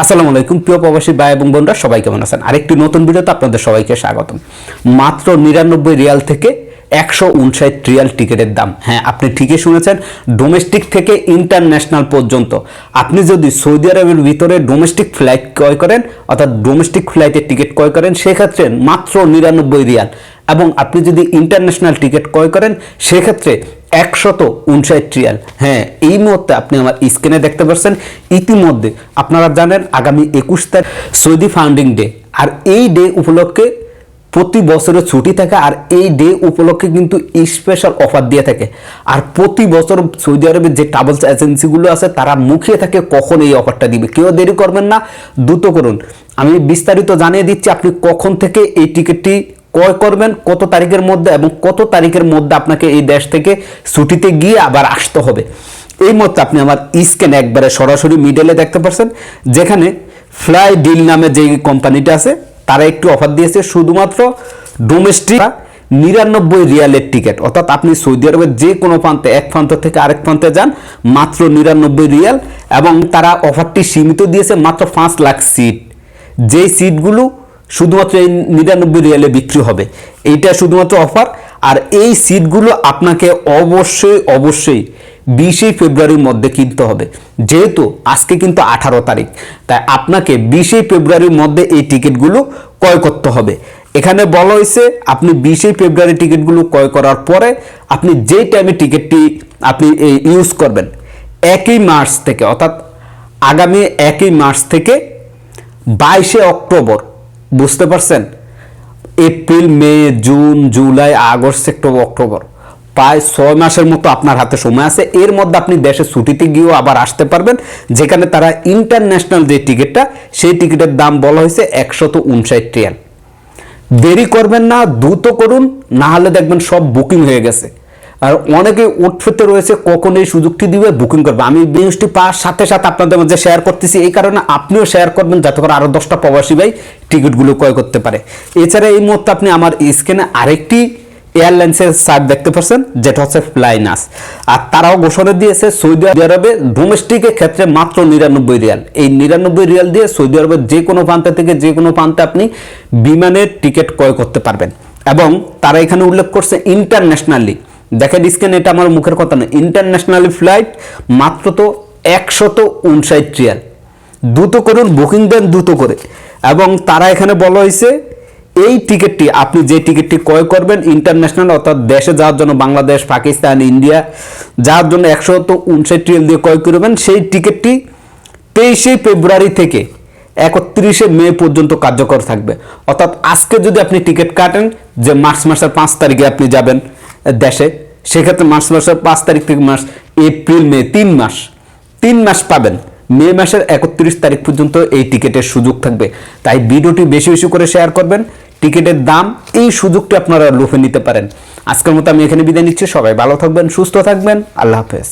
আসসালামু আলাইকুম, প্রিয় প্রবাসী ভাই এবং বোনরা, সবাই কেমন আছেন? আরেকটি নতুন ভিডিওতে আপনাদের সবাইকে স্বাগতম। মাত্র নিরানব্বই রিয়াল থেকে একশো উনষাট রিয়াল টিকিটের দাম। হ্যাঁ আপনি ঠিকই শুনেছেন ডোমেস্টিক থেকে ইন্টারন্যাশনাল পর্যন্ত। আপনি যদি সৌদি আরবের ভিতরে ডোমেস্টিক ফ্লাইট ক্রয় করেন, অর্থাৎ ডোমেস্টিক ফ্লাইটের টিকিট ক্রয় করেন, সেক্ষেত্রে মাত্র নিরানব্বই রিয়াল। এবং আপনি যদি ইন্টারন্যাশনাল টিকিট ক্রয় করেন, সেক্ষেত্রে একশত উনষাট রিয়াল। হ্যাঁ এই মুহূর্তে আপনি আমার স্ক্রিনে দেখতে পাচ্ছেন। ইতিমধ্যে আপনারা জানেন, আগামী একুশ তারিখ সৌদি ফাউন্ডিং ডে আর এই ডে উপলক্ষে প্রতি বছরের ছুটি থাকে, আর এই ডে উপলক্ষে কিন্তু স্পেশাল অফার দিয়ে থাকে। আর প্রতি বছর সৌদি আরবের যে ট্রাভেলস এজেন্সিগুলো আছে, তারা মুখিয়ে থাকে কখন এই অফারটা দিবে। কেউ দেরি করবেন না, দ্রুত করুন। আমি বিস্তারিত জানিয়ে দিচ্ছি, আপনি কখন থেকে এই টিকিটটি ক্রয় করবেন, কত তারিখের মধ্যে এবং কত তারিখের মধ্যে আপনাকে এই দেশ থেকে ছুটিতে গিয়ে আবার আসতে হবে। এই মধ্যে আপনি আমার স্ক্যান একবারে সরাসরি মিডলে দেখতে পাচ্ছেন যেখানে ফ্লাই ডিল নামে যে কোম্পানিটা আছে, তারা একটু অফার দিয়েছে শুধুমাত্র ডোমেস্টিক নিরানব্বই রিয়ালের টিকিট অর্থাৎ আপনি সৌদি আরবের যে কোনো প্রান্তে, এক প্রান্ত থেকে আরেক প্রান্তে যান, মাত্র নিরানব্বই রিয়াল এবং তারা অফারটি সীমিত দিয়েছে মাত্র পাঁচ লাখ সিট যেই সিটগুলো শুধুমাত্র এই নিরানব্বই রিয়ালে বিক্রি হবে। এইটা শুধুমাত্র অফার আর এই সিটগুলো আপনাকে অবশ্যই অবশ্যই বিশে ফেব্রুয়ারির মধ্যে কিনতে হবে। যেহেতু আজকে কিন্তু আঠারো তারিখ, তাই আপনাকে বিশে ফেব্রুয়ারির মধ্যে এই টিকিটগুলো ক্রয় করতে হবে। এখানে বলা হয়েছে, আপনি বিশে ফেব্রুয়ারি টিকিটগুলো ক্রয় করার পরে আপনি যে টাইমে টিকিটটি আপনি ইউজ করবেন, একই মার্চ থেকে, অর্থাৎ আগামী একই মার্চ থেকে বাইশে অক্টোবর বুঝতে পারছেন? April, May, June, July, August, September, October. প্রায় ছয় মাসের মতো আপনার হাতে সময় আছে। এর মধ্যে আপনি দেশে ছুটিতে গিয়েও আবার আসতে পারবেন, যেখানে তারা ইন্টারন্যাশনাল যে টিকিটটা, সেই টিকিটের দাম বলা হয়েছে একশত উনষাট রিয়াল। দেরি করবেন না, দ্রুত করুন, না হলে দেখবেন সব বুকিং হয়ে গেছে। আর অনেকে উৎফুতে রয়েছে, কখন এই সুযোগটি দিবে বুকিং করবে। আমি নিউজটি পাওয়ার সাথে সাথে আপনাদের মধ্যে শেয়ার করতেছি। এই কারণে আপনিও শেয়ার করবেন, যাতে করে আরও দশটা প্রবাসী ভাই টিকিটগুলো ক্রয় করতে পারে। এছাড়া এই মুহূর্তে আপনি আমার স্ক্রিনে আরেকটি এয়ারলাইন্সের সার্ট দেখতে পাচ্ছেন, যেটা হচ্ছে ফ্লাইনাস আর তারাও ঘোষণা দিয়েছে, সৌদি আরবে ডোমেস্টিকের ক্ষেত্রে মাত্র নিরানব্বই রিয়াল। এই নিরানব্বই রিয়াল দিয়ে সৌদি আরবের যে কোনো প্রান্ত থেকে যে কোনো প্রান্তে আপনি বিমানের টিকিট ক্রয় করতে পারবেন। এবং তারা এখানে উল্লেখ করছে ইন্টারন্যাশনালি দেখেন স্ক্যান এটা আমার মুখের কথা নয় ইন্টারন্যাশনাল ফ্লাইট মাত্র তো একশত উনষাট রিয়াল। দ্রুত করুন বুকিং দেন দ্রুত করে। এবং তারা এখানে বলা হয়েছে, এই টিকিটটি আপনি যে টিকিটটি ক্রয় করবেন ইন্টারন্যাশনাল অর্থাৎ দেশে যাওয়ার জন্য, বাংলাদেশ, পাকিস্তান, ইন্ডিয়া, যাওয়ার জন্য একশো উনষাট রিয়াল দিয়ে ক্রয় করবেন, সেই টিকিটটি তেইশে ফেব্রুয়ারি থেকে একত্রিশে মে পর্যন্ত কার্যকর থাকবে। অর্থাৎ আজকে যদি আপনি টিকিট কাটেন, যে মার্চ মাসের পাঁচ তারিখে আপনি যাবেন দেশে, সেক্ষেত্রে মার্চ মাসের পাঁচ তারিখ থেকে মার্চ, এপ্রিল, মে, তিন মাস। তিন মাস পাবেন। মে মাসের একত্রিশ তারিখ পর্যন্ত এই টিকিটের সুযোগ থাকবে। তাই ভিডিওটি বেশি বেশি করে শেয়ার করবেন। টিকিটের দাম এই সুযোগটি আপনারা লোভে নিতে পারেন। আজকের মতো আমি এখানে বিদায় নিচ্ছি। সবাই ভালো থাকবেন, সুস্থ থাকবেন। আল্লাহ হাফেজ।